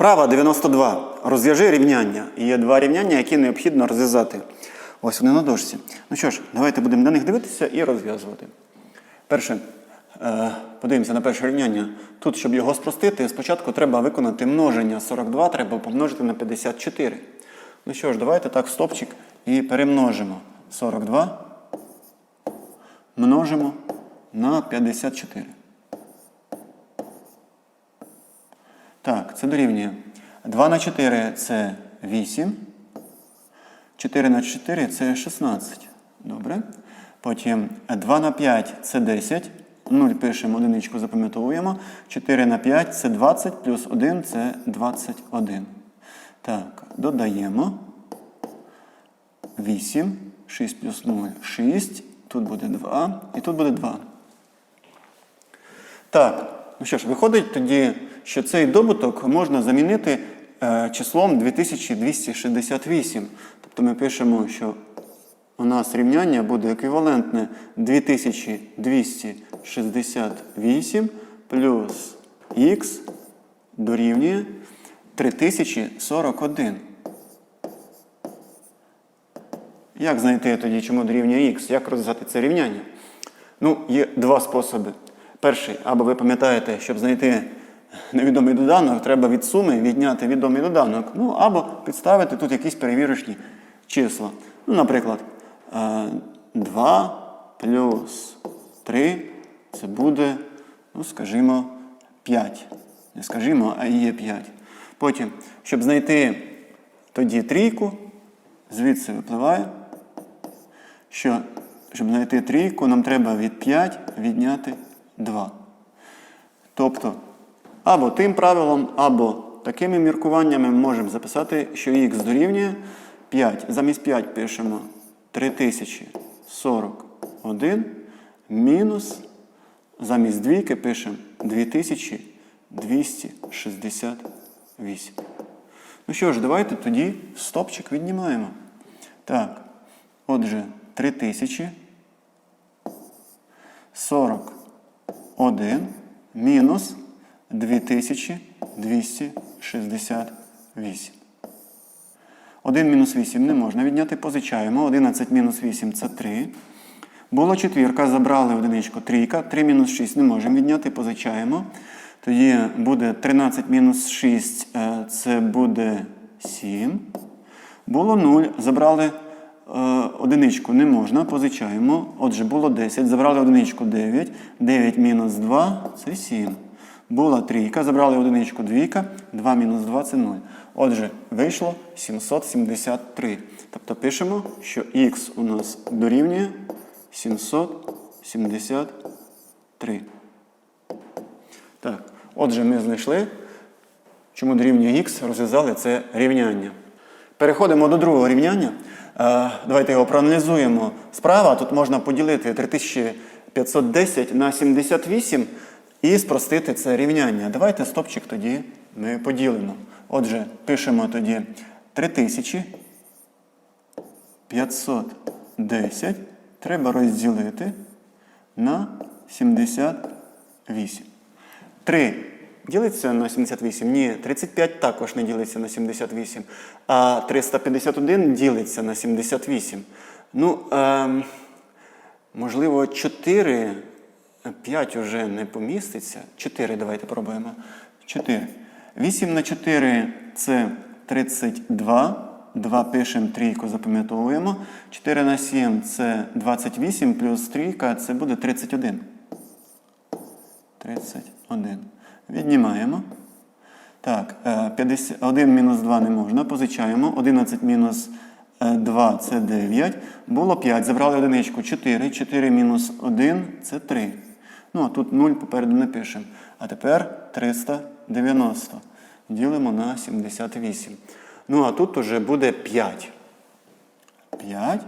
Вправа 92. Розв'яжи рівняння. І Є два рівняння, які необхідно розв'язати. Ось вони на дошці. Ну що ж, давайте будемо на них дивитися і розв'язувати. Перше, е, подивимося на перше рівняння. Тут, щоб його спростити, спочатку треба виконати множення 42, треба помножити на 54. Ну що ж, давайте так стопчик і перемножимо 42 множимо на 54. Так, це дорівнює. 2 на 4 це 8. 4 на 4 це 16. Добре. Потім 2 на 5 це 10. 0 пишемо, одиничку запам'ятовуємо. 4 на 5 це 20, плюс 1 це 21. Так, додаємо. 8. 6 плюс 0 6. Тут буде 2. І тут буде 2. Так, ну що ж, виходить тоді, що цей добуток можна замінити е, числом 2268. Тобто ми пишемо, що у нас рівняння буде еквівалентне 2268 плюс х дорівнює 3041. Як знайти тоді, чому дорівнює х? Як розв'язати це рівняння? Ну, є два способи. Перший, або ви пам'ятаєте, щоб знайти невідомий доданок, треба від суми відняти відомий доданок. Ну, або підставити тут якісь перевірочні числа. Ну, наприклад, е, 2 плюс 3 це буде, ну, скажімо, 5. Не скажімо, а є 5. Потім, щоб знайти тоді трійку, звідси випливає, що щоб знайти трійку, нам треба від 5 відняти 2. Тобто, або тим правилом, або такими міркуваннями ми можемо записати, що х дорівнює 5. Замість 5 пишемо 3041 мінус, замість двійки пишемо 2268. Ну що ж, давайте тоді стопчик віднімаємо. Так, отже, 3000 41 мінус 2268. 1 мінус 8 не можна відняти, позичаємо. 11 мінус 8 це 3. Було четвірка, забрали одиничку, трійка. 3 мінус 6 не можемо відняти, позичаємо. Тоді буде 13 мінус 6, е, це буде 7. Було 0, забрали е, одиничку не можна, позичаємо. Отже, було 10, забрали одиничку 9. 9 мінус 2 це 7. Була трійка, забрали одиничку двійка, 2 мінус 2 це 0. Отже, вийшло 773. Тобто пишемо, що х у нас дорівнює 773. Так, отже, ми знайшли, чому дорівнює х, розв'язали це рівняння. Переходимо до другого рівняння. Е, Давайте його проаналізуємо. Справа тут можна поділити 3510 на 78 і спростити це рівняння. Давайте стопчик тоді ми поділимо. Отже, пишемо тоді 3510 треба розділити на 78. 3 ділиться на 78? Ні, 35 також не ділиться на 78. А 351 ділиться на 78. Ну, ем, можливо, 4, 5 вже не поміститься. 4 давайте пробуємо. 4. 8 на 4 це 32. 2 пишемо, трійку запам'ятовуємо. 4 на 7 це 28, плюс трійка це буде 31. 31. Віднімаємо. Так, 1 мінус 2 не можна. Позичаємо. 11 мінус 2 це 9. Було 5. Забрали одиничку 4. 4 мінус 1 це 3. Ну, а тут 0 попереду не пишемо. А тепер 390. Ділимо на 78. Ну, а тут уже буде 5. 5.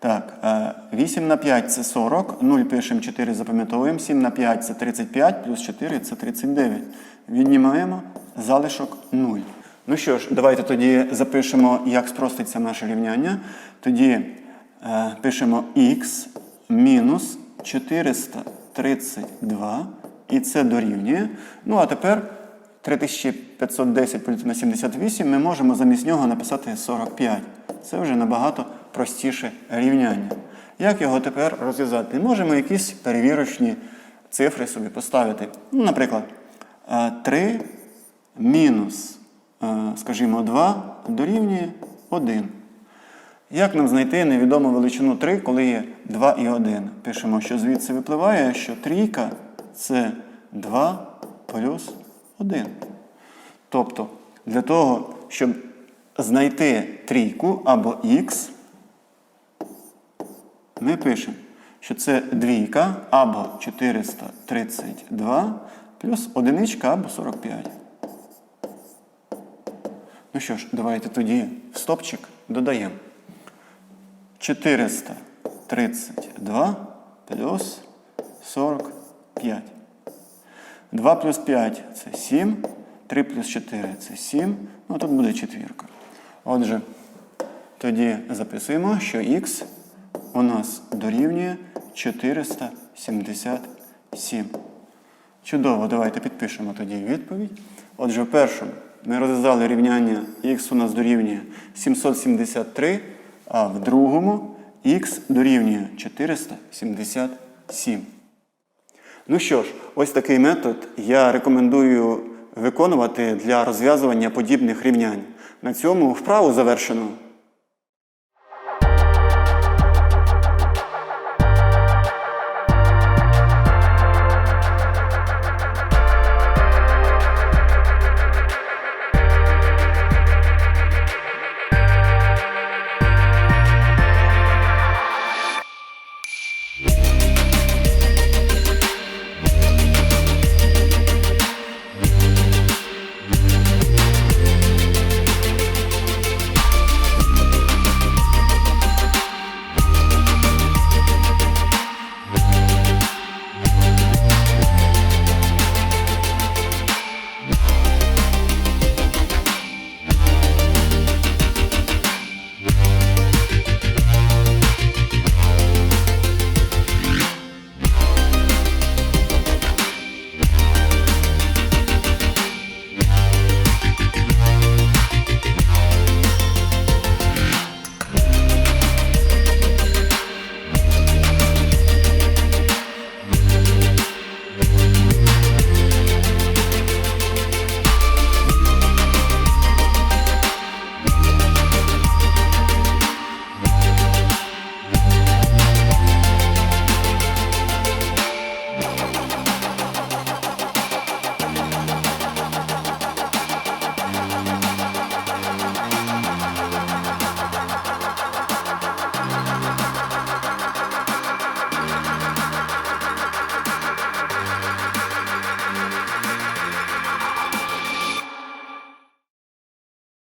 Так, 8 на 5 це 40, 0 пишемо 4, запам'ятовуємо, 7 на 5 це 35, плюс 4 це 39. Віднімаємо залишок 0. Ну що ж, давайте тоді запишемо, як спроститься наше рівняння. Тоді е, пишемо х мінус 432, і це дорівнює. Ну, а тепер 3510 поділити на 78 ми можемо замість нього написати 45. Це вже набагато простіше рівняння. Як його тепер розв'язати? Можемо якісь перевірочні цифри собі поставити. Ну, наприклад, е, 3 мінус, е, скажімо, 2 дорівнює 1. Як нам знайти невідому величину 3, коли є 2 і 1? Пишемо, що звідси випливає, що трійка це 2 плюс 1. Тобто, для того, щоб знайти трійку або х, ми пишемо, що це двійка або 432 плюс одиничка або 45. Ну що ж, давайте тоді в стопчик додаємо. 432 плюс 45. 2 плюс 5 це 7. 3 плюс 4 це 7. Ну, тут буде четвірка. Отже, тоді записуємо, що х у нас дорівнює 477. Чудово, давайте підпишемо тоді відповідь. Отже, в першому ми розв'язали рівняння х у нас дорівнює 773, а в другому х дорівнює 477. Ну що ж, ось такий метод я рекомендую виконувати для розв'язування подібних рівнянь. На цьому вправу завершено.